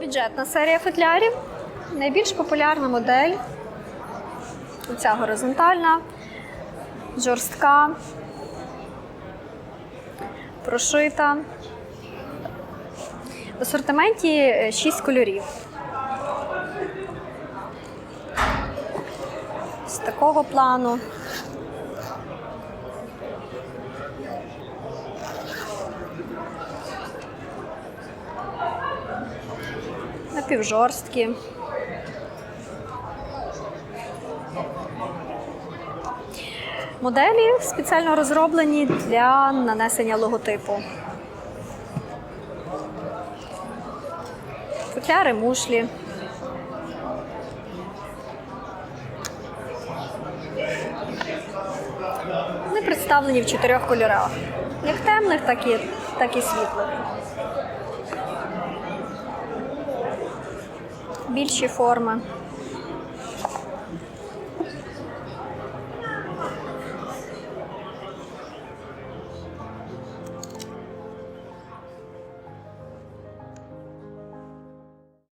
Бюджетна серія футлярів. Найбільш популярна модель. Оця горизонтальна, жорстка, прошита. В асортименті 6 кольорів. З такого плану Напівжорсткі. Моделі спеціально розроблені для нанесення логотипу. Футляри мушлі. Вони представлені в чотирьох кольорах. Як темних, так і, так і світлих. Більші форми.